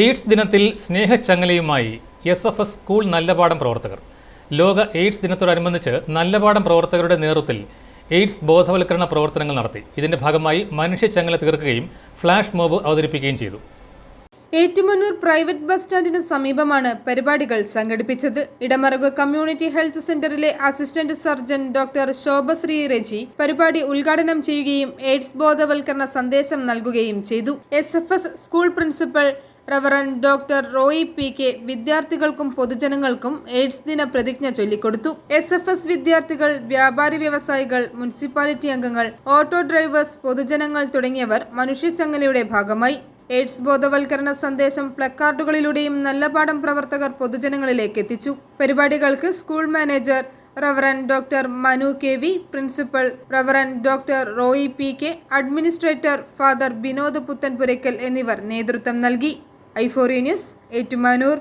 AIDS ദിനത്തിൽ സ്നേഹച്ചങ്ങലയുമായി S F S school Nallapadam പ്രവർത്തകർ. ലോക എയ്ഡ്സ് ദിനത്തോടനുബന്ധിച്ച് നല്ലപാടം പ്രവർത്തകരുടെ നേതൃത്വത്തിൽ എയ്ഡ്സ് ബോധവൽക്കരണ പ്രവർത്തനങ്ങൾ നടത്തി. ഇതിന്റെ ഭാഗമായി മനുഷ്യച്ചങ്ങല തീർക്കുകയും ഫ്ലാഷ് മോബ് അവതരിപ്പിക്കുകയും ചെയ്തു. ഏറ്റുമന്നൂർ പ്രൈവറ്റ് ബസ് സ്റ്റാൻഡിന് സമീപമാണ് പരിപാടികൾ സംഘടിപ്പിച്ചത്. ഇടമറുക് കമ്മ്യൂണിറ്റി ഹെൽത്ത് സെന്ററിലെ assistant surgeon doctor Shobhasree Reji പരിപാടി ഉദ്ഘാടനം ചെയ്യുകയും എയ്ഡ്സ് ബോധവൽക്കരണ സന്ദേശം നൽകുകയും ചെയ്തു. S school principal reverend doctor Roy P K വിദ്യാർത്ഥികൾക്കും പൊതുജനങ്ങൾക്കും എയ്ഡ്സ് ദിന പ്രതിജ്ഞ ചൊല്ലിക്കൊടുത്തു. എസ് എഫ് എസ് വിദ്യാർത്ഥികൾ വ്യാപാരി വ്യവസായികൾ മുനിസിപ്പാലിറ്റി അംഗങ്ങൾ ഓട്ടോ ഡ്രൈവേഴ്സ് പൊതുജനങ്ങൾ തുടങ്ങിയവർ മനുഷ്യച്ചങ്ങലയുടെ ഭാഗമായി. എയ്ഡ്സ് ബോധവൽക്കരണ സന്ദേശം പ്ലക്കാർഡുകളിലൂടെയും നല്ല പാഠം പ്രവർത്തകർ പൊതുജനങ്ങളിലേക്ക് എത്തിച്ചു. പരിപാടികൾക്ക് school manager reverend doctor Manu K V principal reverend doctor Roy P K administrator father Binod Puthenpurackal എന്നിവർ നേതൃത്വം നൽകി. I news Ettumanoor